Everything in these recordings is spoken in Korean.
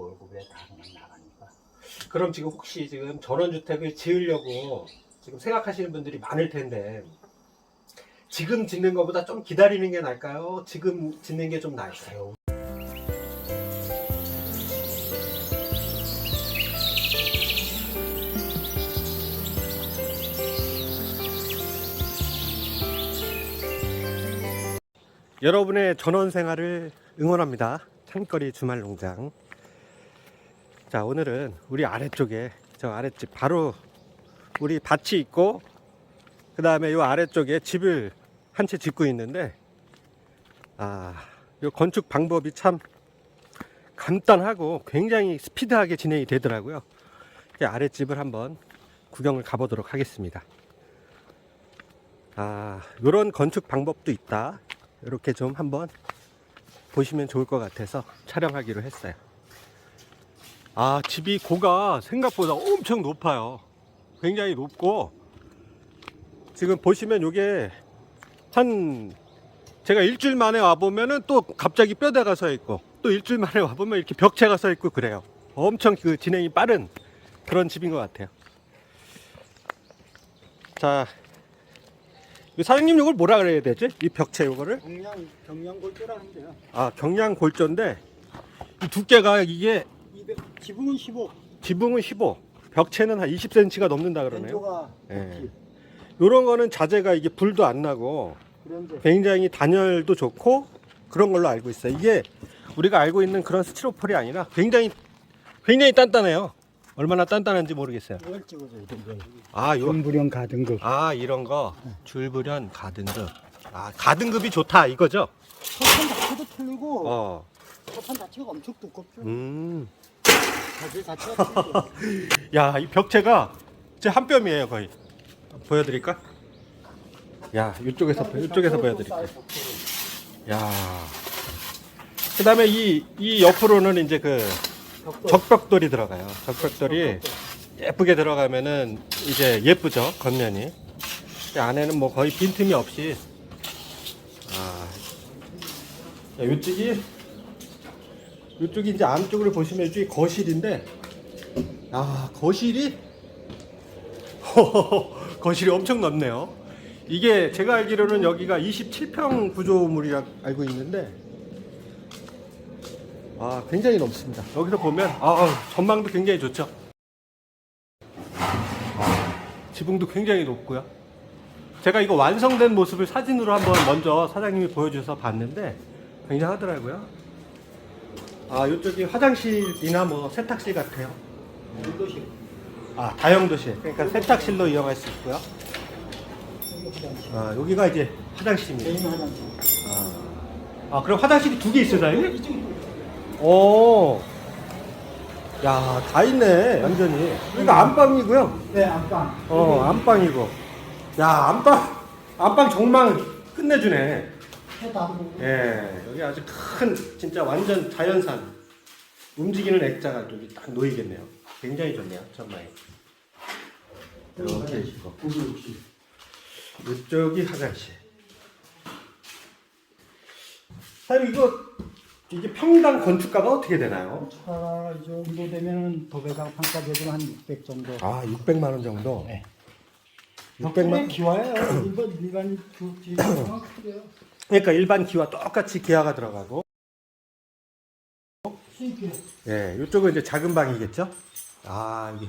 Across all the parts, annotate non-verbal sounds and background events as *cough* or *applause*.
월급에 다 그냥 나가니까. 그럼 지금 혹시 지금 전원주택을 지으려고 지금 생각하시는 분들이 많을 텐데 지금 짓는 것보다 좀 기다리는 게 나을까요? 지금 짓는 게 좀 나을까요? 여러분의 전원 생활을 응원합니다. 창거리 주말 농장. 자, 오늘은 우리 아래쪽에 저 아랫집 바로 우리 밭이 있고 그 다음에 요 아래쪽에 집을 한 채 짓고 있는데 아, 요 건축 방법이 참 간단하고 굉장히 스피드하게 진행이 되더라고요. 이 아랫집을 한번 구경을 가보도록 하겠습니다. 아, 요런 건축 방법도 있다. 이렇게 좀 한번 보시면 좋을 것 같아서 촬영하기로 했어요. 아, 집이 고가 생각보다 엄청 높아요. 굉장히 높고, 지금 보시면 요게 한, 제가 일주일 만에 와보면은 또 갑자기 뼈대가 서 있고, 또 일주일 만에 와보면 이렇게 벽체가 서 있고 그래요. 엄청 그 진행이 빠른 그런 집인 것 같아요. 자, 이 사장님 이걸 뭐라 그래야 되지? 이 벽체 요거를? 경량 경량 골조라는데요. 아, 경량 골조인데, 이 두께가 이게 200 지붕은 15. 지붕은 15, 벽체는 한 20cm가 넘는다 그러네요. 예. 요런 거는 자재가 이게 불도 안 나고 그런데 굉장히 단열도 좋고 그런 걸로 알고 있어요. 이게 우리가 알고 있는 그런 스티로폴이 아니라 굉장히 굉장히 단단해요. 얼마나 단단한지 모르겠어요. 이걸 찍어줘야. 아, 요 중부령 가등급. 아, 이런 거 줄부련 가등급. 아, 가등급이 좋다 이거죠? 석판 자체도 틀리고 어. 석판 자체가 엄청 두껍죠. 음. *laughs* 야, 이 벽체가 제 한 뼘이에요, 거의. 보여 드릴까? 야, 이쪽에서 이쪽에서 보여 드릴게요. 야. 그다음에 이 이 옆으로는 이제 그 적벽돌이 들어가요. 적벽돌이 예쁘게 들어가면은 이제 예쁘죠 겉면이. 근데 안에는 뭐 거의 빈틈이 없이. 아. 자, 이쪽이 이쪽이 이제 안쪽으로 보시면 이쪽이 거실인데. 아 거실이 *laughs* 거실이 엄청 넓네요. 이게 제가 알기로는 여기가 27평 구조물이라 알고 있는데 아 굉장히 넓습니다. 여기서 보면 아, 아, 전망도 굉장히 좋죠. 아, 지붕도 굉장히 높고요. 제가 이거 완성된 모습을 사진으로 한번 먼저 사장님이 보여주셔서 봤는데 굉장하더라고요. 아 이쪽이 화장실이나 뭐 세탁실 같아요. 이것이 아 다용도실 그러니까 세탁실로 이용할 수 있고요. 아 여기가 이제 화장실입니다. 개인 화장실. 아, 아, 그럼 화장실이 두 개 있어요? 이쪽이 오. 야, 다 있네, 완전히. 이거 안방이고요. 네 안방. 어, 안방이고. 야, 안방, 안방 정말 끝내주네. 해담. 예, 여기 아주 큰, 진짜 완전 자연산. 움직이는 액자가 여기 딱 놓이겠네요. 굉장히 좋네요, 전망이. 이렇게 있고. 이쪽이 화장실. 사장님, 이거, 이게 평당 건축가가 어떻게 되나요? 차가 이 정도 되면은 도배가 판가 기준 한600 정도. 아, 600만 원 정도. 네. 600만. 기와예요. 일반 일반 주 주가 크게요. 그러니까 일반 기와 똑같이 기아가 들어가고. 예, 이쪽은 이제 작은 방이겠죠? 아, 이게.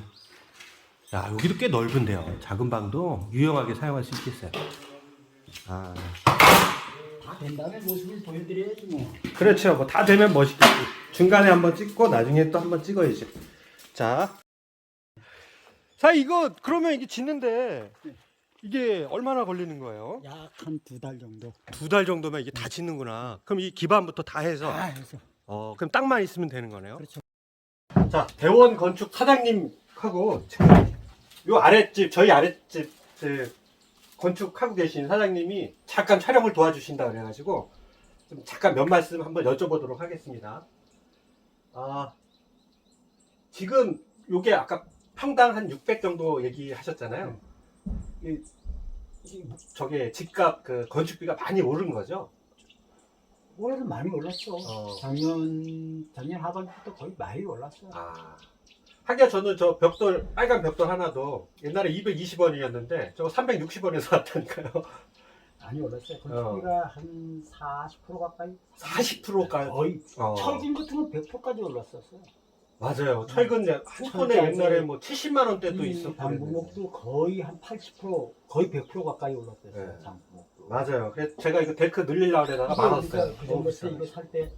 야, 여기도 꽤 넓은데요. 작은 방도 유용하게 사용할 수 있겠어요. 아, 다 된 다음에 모습을 보여드려야지 뭐. 그렇죠. 뭐 다 되면 멋있겠지. 중간에 한번 찍고 나중에 또 한번 찍어야지. 자. 자, 이거 그러면 이게 짓는데 이게 얼마나 걸리는 거예요? 약 한 두 달 정도. 두 달 정도면 이게 다 짓는구나. 그럼 이 기반부터 다 해서 다 해서. 어, 그럼 땅만 있으면 되는 거네요. 그렇죠. 자, 대원 건축 사장님하고 지금 요 아랫집, 저희 아랫집 그 건축하고 계신 사장님이 잠깐 촬영을 도와주신다 그래가지고 좀 잠깐 몇 말씀 한번 여쭤보도록 하겠습니다. 아, 지금 요게 아까 평당 한 600 정도 얘기하셨잖아요. 이, 이 저게 집값 그 건축비가 많이 오른 거죠? 올해는 많이 올랐어. 어. 작년 작년 하반기부터 거의 많이 올랐어요. 아. 하기야 저는 저 벽돌 빨간 벽돌 하나도 옛날에 220원이었는데 저거 360원에 샀다니까요. 많이 올랐어요. 건축비가 한 40% 가까이. 40%까지. 거의 어. 철근 같은 건 100%까지 올랐었어요. 맞아요. 철근 한 톤에 철까지 옛날에 뭐 70만 원대도 이 있었고. 당분목도 거의 한 80% 거의 100% 가까이 올랐어요. 네. 당분목도. 맞아요. 그래서 제가 이거 데크 늘리려고 그러다가 말았어요. 우리가 그 너무 정도 때 비싸요. 이거 살 때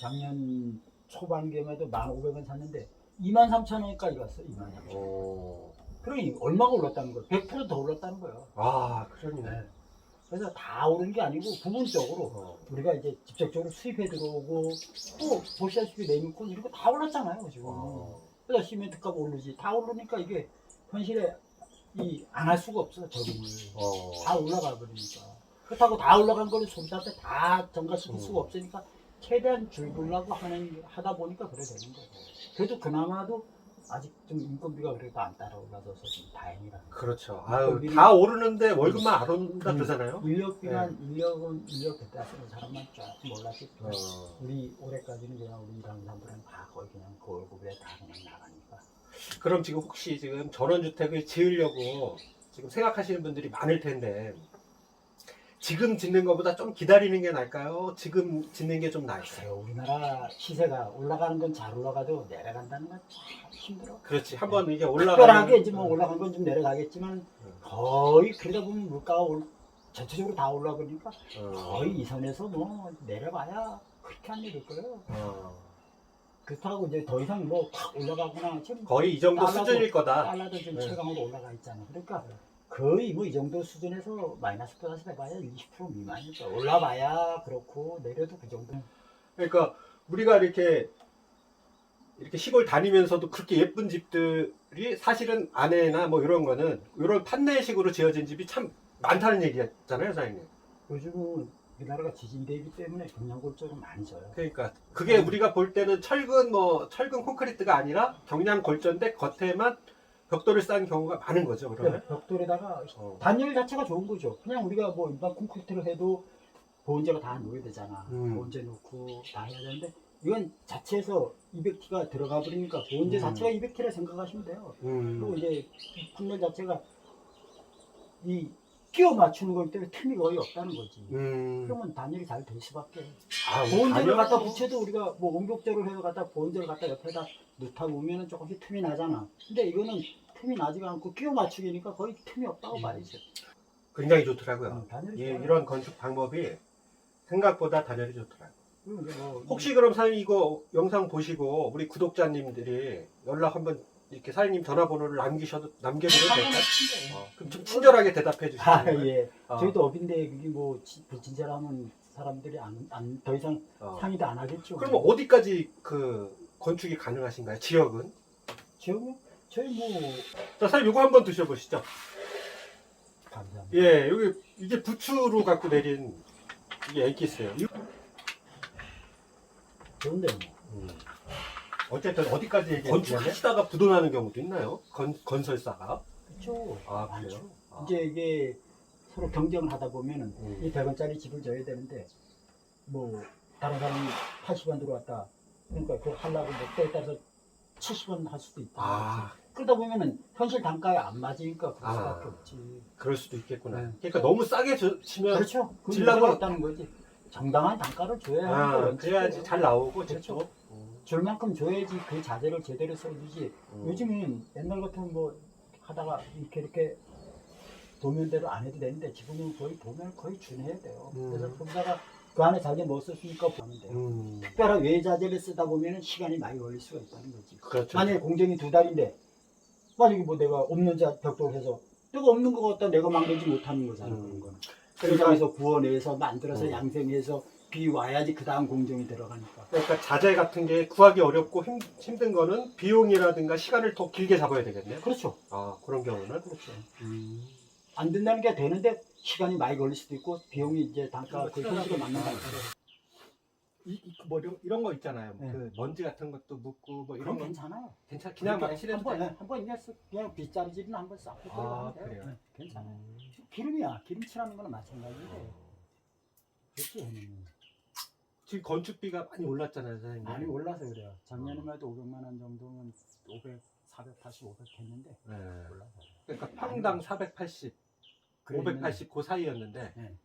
작년 초반기에도 1,500원 샀는데 23,000원까지 갔어. 23,000원. 오. 그러니 얼마가 올랐다는 거예요? 100%더 올랐다는 거예요. 아, 그러네. 그래서 다 오른 게 아니고 부분적으로 어. 우리가 이제 직접적으로 수입해 들어오고 또 보시다시피 내놓고 이런 거 다 올랐잖아요 지금. 어. 그래서 시멘트 값 오르지 다 오르니까 이게 현실에 이 안 할 수가 없어 적응을. 어. 다 올라가 버리니까. 그렇다고 다 올라간 거를 소비자한테 다 전가시킬 음. 수가 없으니까 최대한 줄이려고 하는 하다 보니까 그래 되는 거고. 그래도 그나마도 아직 좀 인건비가 그래도 안 따라 올라서서 좀 다행이라. 그렇죠. 아유, 인건비는- 다 오르는데 월급만 안 오른다 음. 그러잖아요. 인력비만 인력은 인력 그때 쓰는 사람만 조금 올랐지. 어. 우리 올해까지는 그냥 우리 일하는 사람들은 다 거의 그냥 그 월급에 다 그냥 나가니까. 그럼 지금 혹시 지금 전원주택을 지으려고 지금 생각하시는 분들이 많을 텐데 지금 짓는 것보다 좀 기다리는 게 나을까요? 지금 짓는 게 좀 나을까요? 우리나라 시세가 올라가는 건 잘 올라가도 내려간다는 건 참 힘들어. 그렇지. 한번 이게 올라가 특별하게 이제 뭐 올라간 건 좀 내려가겠지만 음. 거의 그러다 보면 물가가 올, 전체적으로 다 올라가니까 어. 거의 이 선에서 뭐 내려봐야 그렇게 안 내릴 거예요. 어. 그렇다고 이제 더 이상 뭐 확 올라가거나 지금 거의 이 정도 달러도- 수준일 거다. 달러도 좀 네. 최강으로 올라가 있잖아. 그러니까 거의 뭐 이 정도 수준에서 마이너스 플러스 해봐야 20% 미만이죠. 올라봐야 그렇고 내려도 그 정도. 그러니까 우리가 이렇게 이렇게 시골 다니면서도 그렇게 예쁜 집들이 사실은 안에나 뭐 이런 거는 이런 판넬식으로 지어진 집이 참 많다는 얘기잖아요, 사장님. 요즘은 우리나라가 지진 대비 때문에 경량골조를 많이 져요. 그러니까 그게 우리가 볼 때는 철근 뭐 철근 콘크리트가 아니라 경량 골조인데 겉에만 벽돌을 쌓은 경우가 많은 거죠, 그러면. 벽돌에다가 어. 단열 자체가 좋은 거죠. 그냥 우리가 뭐 일반 콘크리트를 해도 보온재가 다 놓여야 되잖아. 음. 보온재 넣고 다 해야 되는데 이건 자체에서 200T가 들어가 버리니까 보온재 음. 자체가 200T라 생각하시면 돼요. 그리고 음. 이제 이 판넬 자체가 이 끼워 맞추는 거기 때문에 틈이 거의 없다는 거지. 음. 그러면 단열이 잘 될 수밖에. 아, 보온재를 단열- 갖다 붙여도 우리가 뭐 온격제를 해서 갖다 보온재를 갖다 옆에다 넣다 보면은 조금씩 틈이 나잖아. 근데 이거는 틈이 나지가 않고 끼워 맞추기니까 거의 틈이 없다고 음. 말이죠. 굉장히 좋더라고요. 어, 단열이 이, 좋아요. 이런 건축 방법이 생각보다 단열이 좋더라고요. 그리고 이제 뭐 혹시 그럼 사장님 이거 영상 보시고 우리 구독자님들이 연락 한번 이렇게 사장님 전화번호를 남기셔도 남겨드려도 될까요? 어, 그럼 좀 친절하게 대답해 주시면 아 예. 어, 저희도 업인데 그게 뭐 지- 불친절하면 사람들이 안 안 더 이상 어. 상의도 안 하겠죠. 그러면 어디까지 그 건축이 가능하신가요? 지역은? 지금 저희 뭐 자, 사장님 이거 한번 드셔보시죠. 감사합니다. 예, 여기 이게 부추로 갖고 내린 이게 앵기스예요. 이- 좋은데 뭐. 음. 어쨌든 어디까지 얘기했냐면 건축 건축하시다가 부도나는 경우도 있나요? 건, 건설사가? 그렇죠. 아. 그래요? 아. 이제 이게 서로 경쟁을 하다 보면은 음. 이 100원짜리 집을 져야 되는데 뭐 다른 사람이 80원 들어왔다. 그러니까 그거 하려고 뭐 때에 따라서 70원 할 수도 있다. 아, 그러다 보면은 현실 단가에 안 맞으니까 그럴 아. 수밖에 없지. 그럴 수도 있겠구나. 네. 그러니까 너무 싸게 주- 치면 그렇죠. 그 질라고- 있다는 거지. 정당한 단가를 줘야 하는 아, 거 그래야지 잘 나오고 그렇죠. 음, 줄 만큼 줘야지 그 자재를 제대로 써주지. 음. 요즘은 옛날 같으면 뭐 하다가 이렇게 이렇게 도면대로 안 해도 되는데 지금은 거의 도면을 거의 준해야 돼요. 음. 그래서 소비자가 그 안에 자재 뭐 썼으니까 보면 돼요. 음, 특별한 외 자재를 쓰다 보면 시간이 많이 걸릴 수가 있다는 거지. 그렇죠. 만약에 공정이 두 달인데 만약에 뭐 내가 없는 자 벽돌 해서 내가 없는 거 갖다 내가 만들지 못하는 거잖아 음. 그런 거는. 그러니까, 공장에서 구워내서 만들어서 음. 양생해서 비 와야지 그 다음 공정이 들어가니까. 그러니까 자재 같은 게 구하기 어렵고 힘, 힘든 거는 비용이라든가 시간을 더 길게 잡아야 되겠네요. 그렇죠. 아, 그런 경우는. 그렇죠. 음. 안 된다는 게 되는데 시간이 많이 걸릴 수도 있고 비용이 이제 단가 그. 현실에 맞는 단가로 이, 이- 뭐 이런, 이런 거 있잖아요. 네. 그 먼지 같은 것도 묻고 뭐 이런 그럼 거 괜찮아요. 괜찮 그냥 막 칠해도 한번 돼요? 한번 그냥 쓱 그냥 빗자루질은 한번 싹 아, 돼요. 그래요? 네, 괜찮아요. 음. 기름이야. 기름칠하는 거는 마찬가지인데 그렇지. 음. 지금 건축비가 많이 올랐잖아요, 사장님. 많이 올라서 그래요. 작년에만 해도 500만 원 정도면 500, 480, 500 했는데 네. 올라서. 그러니까 평당 480, 580 그 사이였는데 네.